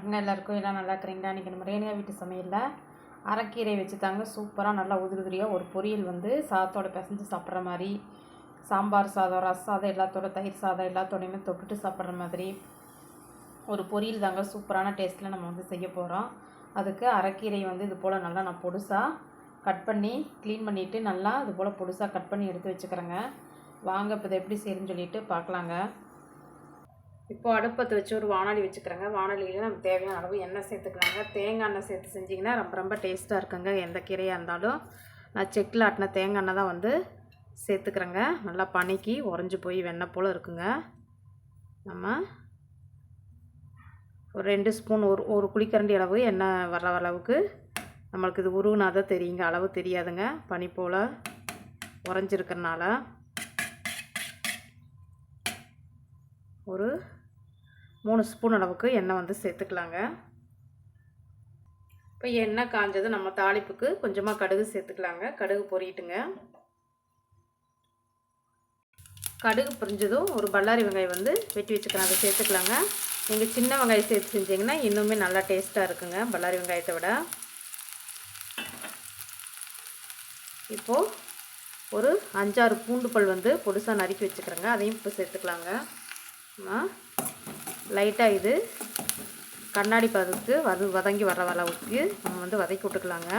வணக்கங்க எல்லாருக்கும் எல்லாம் நல்லா இருக்கிறீங்களா இன்றைக்கி நம்ம ரேணியா வீட்டு சமையலில் அரைக்கீரை வச்சு தாங்க சூப்பராக நல்லா உதிரி உதிரியாக ஒரு பொரியல் வந்து சாதத்தோட பிசைஞ்சு சாப்பிட்ற மாதிரி சாம்பார் சாதம் ரச சாதம் எல்லாத்தோட தயிர் சாதம் எல்லாத்தோடையுமே தொட்டுட்டு சாப்பிட்ற மாதிரி ஒரு பொரியல் தாங்க சூப்பரான டேஸ்ட்டில் நம்ம வந்து செய்ய போகிறோம் அதுக்கு அரைக்கீரை வந்து இது போல் நல்லா நான் பொடுசாக கட் பண்ணி க்ளீன் பண்ணிவிட்டு நல்லா இது போல் பொடுசாக கட் பண்ணி எடுத்து வச்சுக்கிறேங்க. வாங்க இப்போ இதை எப்படி செய்யணும்னு சொல்லிட்டு பார்க்கலாங்க. இப்போ அடுப்பத்தை வச்சு ஒரு வானொலி வச்சுக்கிறேங்க. வானொலியில் நம்ம தேவையான அளவு எண்ணெய் சேர்த்துக்கலாங்க. தேங்காய் எண்ணெய் சேர்த்து செஞ்சிங்கன்னா ரொம்ப ரொம்ப டேஸ்ட்டாக இருக்குங்க. எந்த கீரையாக இருந்தாலும் நான் செக்கில் ஆட்டின தேங்காய் எண்ணெய் தான் வந்து சேர்த்துக்கிறேங்க. நல்லா பனிக்கி உறைஞ்சி போய் வெண்ணெய் போல் இருக்குங்க. நம்ம ஒரு ரெண்டு ஸ்பூன் ஒரு ஒரு குளிக்கரண்டி அளவு எண்ணெய் வர்ற அளவுக்கு நம்மளுக்கு இது உருகுனா தான் தெரியுங்க. அளவு தெரியாதுங்க. பனி போல் உறைஞ்சிருக்கிறனால. ஒரு மூணு ஸ்பூன் அளவுக்கு எண்ணெய் வந்து சேர்த்துக்கலாங்க. இப்போ எண்ணெய் காஞ்சது நம்ம தாளிப்புக்கு கொஞ்சமாக கடுகு சேர்த்துக்கலாங்க. கடுகு பொரிட்டுங்க கடுகு பொரிஞ்சதும் ஒரு பல்லாரி வெங்காயம் வந்து வெட்டி வச்சுக்கிறேன். அதை சேர்த்துக்கலாங்க. நீங்கள் சின்ன வெங்காயம் சேர்த்து செஞ்சிங்கன்னா இன்னுமே நல்லா டேஸ்ட்டாக இருக்குங்க பல்லாரி வெங்காயத்தை விட. இப்போது ஒரு அஞ்சாறு பூண்டு பல் வந்து பொடுசாக நறுக்கி வச்சுக்கிறேங்க. அதையும் இப்போ சேர்த்துக்கலாங்க. லைட்டாக இது கண்ணாடி பதத்துக்கு வது வதங்கி வர அளவுக்கு நம்ம வந்து வதக்கி விட்டுக்கலாங்க.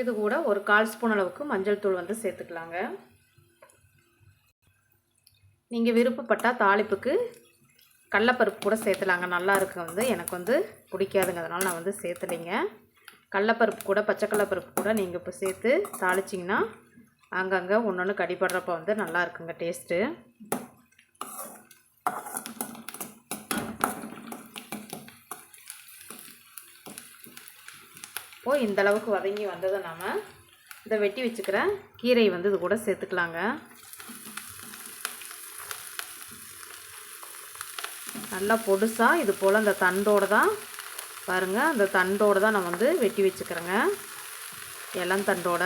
இது கூட ஒரு கால் ஸ்பூன் அளவுக்கு மஞ்சள் தூள் வந்து சேர்த்துக்கலாங்க. நீங்கள் விருப்பப்பட்டால் தாளிப்புக்கு கடலப்பருப்பு கூட சேர்த்துலாங்க. நல்லா இருக்கு வந்து எனக்கு வந்து பிடிக்காதுங்க. அதனால் நான் வந்து சேர்த்துலைங்க. கடலப்பருப்பு கூட பச்சை கடலப்பருப்பு கூட நீங்கள் இப்போ சேர்த்து தாளிச்சிங்கன்னா அங்கங்கே ஒன்று ஒன்று கடிப்படுறப்ப வந்து நல்லா இருக்குங்க டேஸ்ட்டு. ஓ இந்த அளவுக்கு வதங்கி வந்ததை நாம் இதை வெட்டி வச்சுக்கிற கீரை வந்து இது கூட சேர்த்துக்கலாங்க. நல்லா பொடுசாக இது போல் அந்த தண்டோடு தான் பாருங்கள் அந்த தண்டோடு தான் நான் வந்து வெட்டி வச்சுக்கிறேங்க. இளந்தண்டோட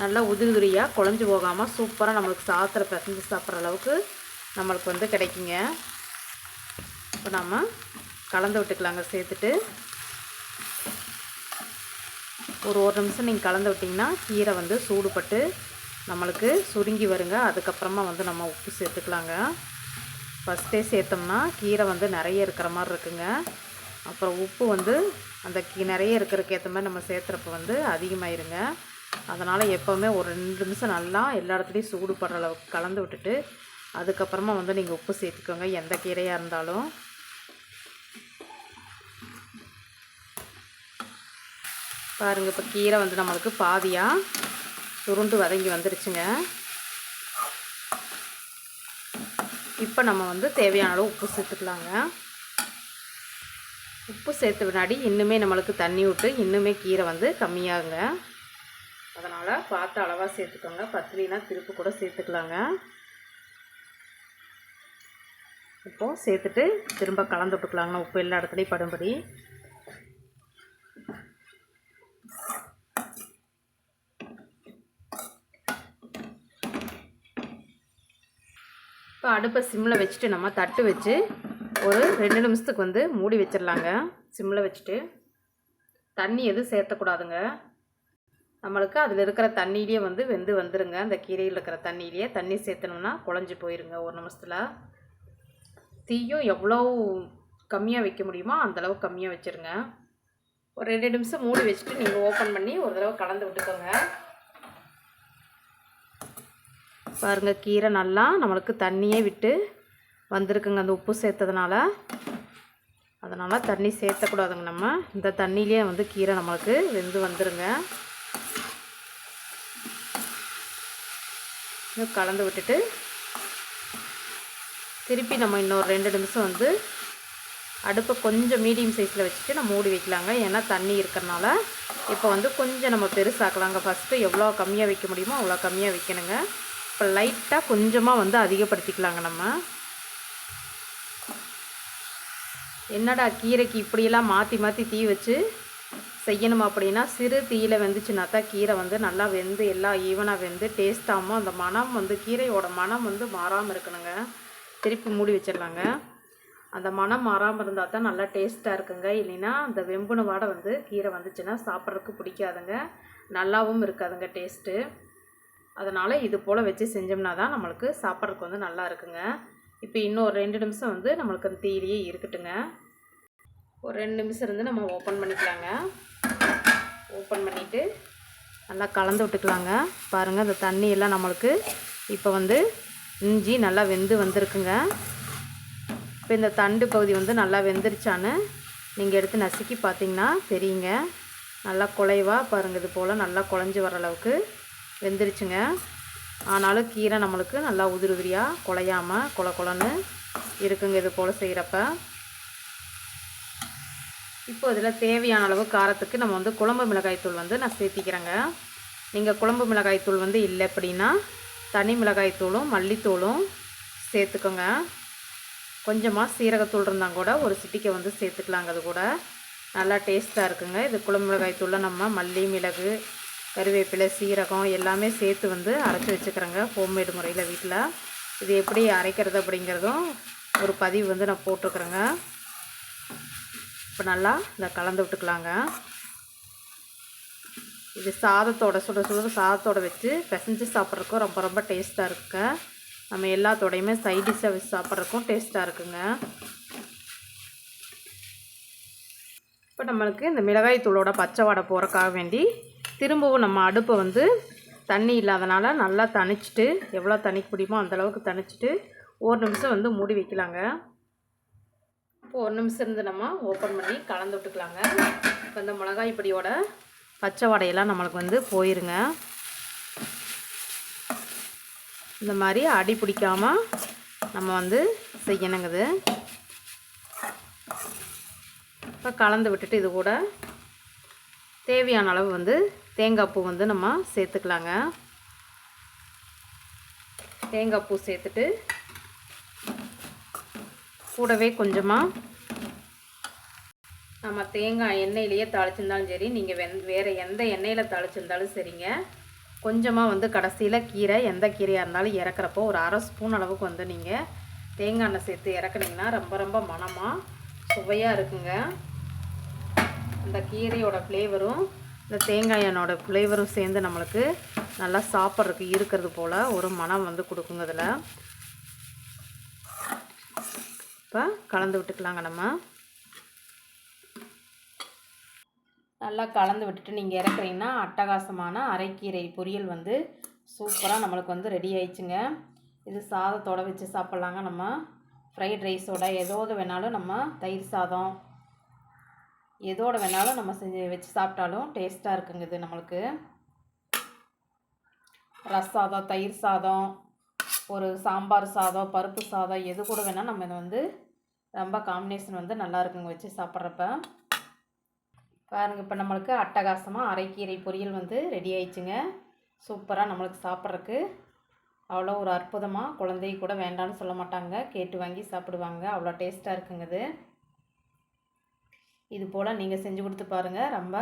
நல்லா உதிரி உதிரியாக குழஞ்சி போகாமல் சூப்பராக நம்மளுக்கு சாத்திர பிசைஞ்சு சாப்பிட்ற அளவுக்கு நம்மளுக்கு வந்து கிடைக்குங்க. இப்போ நம்ம கலந்து விட்டுக்கலாங்க சேர்த்துட்டு. ஒரு ஒரு நிமிஷம் நீங்கள் கலந்து விட்டிங்கன்னா கீரை வந்து சூடுபட்டு நம்மளுக்கு சுருங்கி வருங்க. அதுக்கப்புறமா வந்து நம்ம உப்பு சேர்த்துக்கலாங்க. ஃபஸ்ட்டே சேர்த்தோம்னா கீரை வந்து நிறைய இருக்கிற மாதிரி இருக்குங்க. அப்புறம் உப்பு வந்து அந்த கீ நிறைய இருக்கிறதுக்கு ஏற்ற மாதிரி நம்ம சேர்த்துறப்ப வந்து அதிகமாயிருங்க. அதனால் எப்போவுமே ஒரு ரெண்டு நிமிஷம் நல்லா எல்லா இடத்துலையும் சூடு படுற அளவுக்கு கலந்து விட்டுட்டு அதுக்கப்புறமா வந்து நீங்கள் உப்பு சேர்த்துக்கோங்க எந்த கீரையாக இருந்தாலும். பாருங்கள் இப்போ கீரை வந்து நம்மளுக்கு பாதியாக சுருண்டு வதங்கி வந்துருச்சுங்க. இப்போ நம்ம வந்து தேவையான அளவு உப்பு சேர்த்துக்கலாங்க. உப்பு சேர்த்த வினாடி இன்னுமே நம்மளுக்கு தண்ணி விட்டு இன்னுமே கீரை வந்து கம்மியாகுங்க. அதனால் பார்த்து அளவாக சேர்த்துக்கோங்க. பத்திலினா திருப்பு கூட சேர்த்துக்கலாங்க. இப்போது சேர்த்துட்டு திரும்ப கலந்து விட்டுக்கலாங்கண்ணா உப்பு எல்லா இடத்துலையும் படும்படி. இப்போ அடுப்பை சிம்மில் வச்சுட்டு நம்ம தட்டு வச்சு ஒரு ரெண்டு நிமிஷத்துக்கு வந்து மூடி வச்சிடலாங்க. சிம்மில் வச்சுட்டு தண்ணி எதுவும் சேர்த்தக்கூடாதுங்க. நம்மளுக்கு அதில் இருக்கிற தண்ணியிலே வந்து வெந்து வந்துருங்க. அந்த கீரையில் இருக்கிற தண்ணியிலேயே தண்ணி சேர்த்தணும்னா குழஞ்சி போயிருங்க ஒரு நிமிஷத்தில். தீயும் எவ்வளோ கம்மியாக வைக்க முடியுமோ அந்தளவு கம்மியாக வச்சுருங்க. ஒரு ரெண்டு நிமிஷம் மூடி வச்சுட்டு நீங்கள் ஓப்பன் பண்ணி ஒரு தடவை கலந்து விட்டுக்கோங்க. பாருங்கள் கீரை நல்லா நம்மளுக்கு தண்ணியே விட்டு வந்திருக்குங்க. அந்த உப்பு சேர்த்ததுனால. அதனால் தண்ணி சேர்த்தக்கூடாதுங்க நம்ம. இந்த தண்ணியிலே வந்து கீரை நம்மளுக்கு வெந்து வந்துருங்க. இன்னும் கலந்து விட்டுட்டு திருப்பி நம்ம இன்னொரு ரெண்டு நிமிஷம் வந்து அடுப்பை கொஞ்சம் மீடியம் சைஸில் வச்சுட்டு நம்ம மூடி வைக்கலாங்க. ஏன்னா தண்ணி இருக்கிறனால இப்போ வந்து கொஞ்சம் நம்ம பெருசாக்கலாங்க. ஃபஸ்ட்டு எவ்வளோ கம்மியாக வைக்க முடியுமோ அவ்வளோ கம்மியாக வைக்கணுங்க. இப்போ லைட்டாக கொஞ்சமாக வந்து அதிகப்படுத்திக்கலாங்க நம்ம. என்னடா கீரைக்கு இப்படியெல்லாம் மாற்றி மாற்றி தீ வச்சு செய்யணும் அப்படின்னா சிறு தீயில வெந்துச்சுன்னா தான் கீரை வந்து நல்லா வெந்து எல்லாம் ஈவனாக வெந்து டேஸ்ட்டாகவும் அந்த மனம் வந்து கீரையோட மனம் வந்து மாறாமல் இருக்கணுங்க. திருப்பி மூடி வச்சிடலாங்க. அந்த மனம் மாறாமல் இருந்தால் தான் நல்லா டேஸ்ட்டாக இருக்குங்க. இல்லைன்னா அந்த வெம்புன வாடை வந்து கீரை வந்துச்சுன்னா சாப்பிட்றதுக்கு பிடிக்காதுங்க. நல்லாவும் இருக்காதுங்க டேஸ்ட்டு அதனால் இது போல் வச்சு செஞ்சோம்னா தான் நம்மளுக்கு சாப்பிட்றதுக்கு வந்து நல்லா இருக்குங்க. இப்போ இன்னும் ஒரு ரெண்டு நிமிஷம் வந்து நம்மளுக்கு அந்த தீயிலேயே இருக்கட்டுங்க. ஒரு ரெண்டு நிமிஷம் இருந்து நம்ம ஓப்பன் பண்ணிக்கலாங்க. ஓப்பன் பண்ணிவிட்டு நல்லா கலந்து விட்டுக்கலாங்க. பாருங்கள் அந்த தண்ணி எல்லாம் நம்மளுக்கு இப்போ வந்து இஞ்சி நல்லா வெந்து வந்திருக்குங்க. இப்போ இந்த தண்டு பகுதி வந்து நல்லா வெந்துருச்சான்னு நீங்கள் எடுத்து நசுக்கி பார்த்தீங்கன்னா தெரியுங்க. நல்லா குலைவாக பாருங்கள் இது போல் நல்லா குழஞ்சி வர அளவுக்கு வெந்துருச்சுங்க. ஆனாலும் கீரை நம்மளுக்கு நல்லா உதிரி உதிரியாக குலையாமல் குல குலன்னு இருக்குங்க இது போல் செய்கிறப்ப இப்போ இதில் தேவையான அளவு காரத்துக்கு நம்ம வந்து குழம்பு மிளகாய்த்தூள் வந்து நான் சேர்த்திக்கிறேங்க. நீங்கள் குழம்பு மிளகாய்த்தூள் வந்து இல்லை அப்படின்னா தனி மிளகாய்த்தூளும் மல்லித்தூளும் சேர்த்துக்கோங்க. கொஞ்சமாக சீரகத்தூள் இருந்தால் கூட ஒரு சிட்டிக்கை வந்து சேர்த்துக்கலாங்க அது கூட. நல்லா டேஸ்ட்டாக இருக்குங்க. இது குழம்பு மிளகாய்த்தூளில் நம்ம மல்லி மிளகு கருவேப்பிலை சீரகம் எல்லாமே சேர்த்து வந்து அரைச்சி வச்சுக்கிறேங்க ஹோம்மேடு முறையில் வீட்டில். இது எப்படி அரைக்கிறது அப்படிங்கிறதும் ஒரு பதிவு வந்து நான் போட்டிருக்குறேங்க. இப்போ நல்லா இந்த கலந்து விட்டுக்கலாங்க. இது சாதத்தோட சுட சுட சாதத்தோட வச்சு பிசைஞ்சு சாப்பிட்றதுக்கும் ரொம்ப ரொம்ப டேஸ்ட்டாக இருக்குங்க. நம்ம எல்லாத்தோடையுமே சைட் டிஷ்ஷாக வச்சு சாப்பிட்றதுக்கும் டேஸ்ட்டாக இருக்குங்க. இப்போ நம்மளுக்கு இந்த மிளகாய் தூளோட பச்சை வாடை போகிறக்காக வேண்டி திரும்பவும் நம்ம அடுப்பை வந்து தண்ணி இல்லாதனால நல்லா தணிச்சிட்டு எவ்வளோ தணிக்க முடியுமோ அந்தளவுக்கு தணிச்சிட்டு ஒரு நிமிஷம் வந்து மூடி வைக்கலாங்க. இப்போ ஒரு நிமிஷம் இருந்து நம்ம ஓப்பன் பண்ணி கலந்து விட்டுக்கலாங்க. இப்போ இந்த மிளகாய் பொடியோட பச்சை வடையெல்லாம் நம்மளுக்கு வந்து போயிருங்க. இந்த மாதிரி அடி பிடிக்காமல் நம்ம வந்து செய்யணுங்குது. இப்போ கலந்து விட்டுட்டு இது கூட தேவையான அளவு வந்து தேங்காய் பூ வந்து நம்ம சேர்த்துக்கலாங்க. தேங்காய் பூ சேர்த்துட்டு கூடவே கொஞ்சமாக நம்ம தேங்காய் எண்ணெயிலேயே தாளிச்சிருந்தாலும் சரி நீங்கள் வெந் வேறு எந்த எண்ணெயில் தாளிச்சிருந்தாலும் சரிங்க. கொஞ்சமாக வந்து கடைசியில் கீரை எந்த கீரையாக இருந்தாலும் இறக்குறப்போ ஒரு அரை ஸ்பூன் அளவுக்கு வந்து நீங்கள் தேங்காய் எண்ணெய் சேர்த்து இறக்குனீங்கன்னா ரொம்ப ரொம்ப மனமாக சுவையாக இருக்குங்க. அந்த கீரையோட ஃப்ளேவரும் இந்த தேங்காய் எண்ணோட ஃப்ளேவரும் சேர்ந்து நம்மளுக்கு நல்லா சாப்பிட்றதுக்கு இருக்கிறது போல் ஒரு மனம் வந்து கொடுக்குங்க இதில் இப்போ கலந்து விட்டுக்கலாங்க நம்ம. நல்லா கலந்து விட்டுட்டு நீங்கள் இறக்குறீங்கன்னா அட்டகாசமான அரைக்கீரை பொரியல் வந்து சூப்பராக நம்மளுக்கு வந்து ரெடி ஆயிடுச்சுங்க. இது சாதத்தோடு வச்சு சாப்பிட்லாங்க நம்ம. ஃப்ரைட் ரைஸோட ஏதோது வேணாலும் நம்ம தயிர் சாதம் எதோட வேணாலும் நம்ம செஞ்சு வச்சு சாப்பிட்டாலும் டேஸ்ட்டாக இருக்குங்க இது நம்மளுக்கு. ரஸ் சாதம் தயிர் சாதம் ஒரு சாம்பார் சாதம் பருப்பு சாதம் எது கூட வேணால் நம்ம இதை வந்து ரொம்ப காம்பினேஷன் வந்து நல்லா இருக்குங்க வச்சு சாப்பிட்றப்ப. பாருங்கள் இப்போ நம்மளுக்கு அட்டகாசமாக அரைக்கீரை பொரியல் வந்து ரெடி ஆயிடுச்சுங்க. சூப்பராக நம்மளுக்கு சாப்பிட்றதுக்கு. அவ்வளோ ஒரு அற்புதமாக குழந்தை கூட வேண்டாம்னு சொல்ல மாட்டாங்க. கேட்டு வாங்கி சாப்பிடுவாங்க. அவ்வளோ டேஸ்ட்டாக இருக்குங்க இது. இது போல் நீங்கள் செஞ்சு கொடுத்து பாருங்கள் ரொம்ப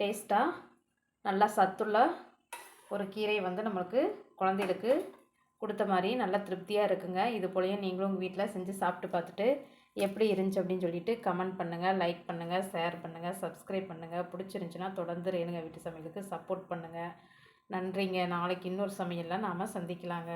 டேஸ்ட்டாக நல்லா சத்துள்ள ஒரு கீரை வந்து நம்மளுக்கு குழந்தைகளுக்கு கொடுத்த மாதிரி நல்லா திருப்தியாக இருக்குங்க. இது போலையும் நீங்களும் உங்கள் வீட்டில் செஞ்சு சாப்பிட்டு பார்த்துட்டு எப்படி இருந்துச்சு அப்படின்னு சொல்லிட்டு கமெண்ட் பண்ணுங்கள் லைக் பண்ணுங்கள் ஷேர் பண்ணுங்கள் சப்ஸ்கிரைப் பண்ணுங்கள் பிடிச்சிருந்துச்சின்னா தொடர்ந்து ரேணுங்க வீட்டு சமையலுக்கு சப்போர்ட் பண்ணுங்கள் நன்றிங்க. நாளைக்கு இன்னொரு சமையலில் நாம் சந்திக்கலாங்க.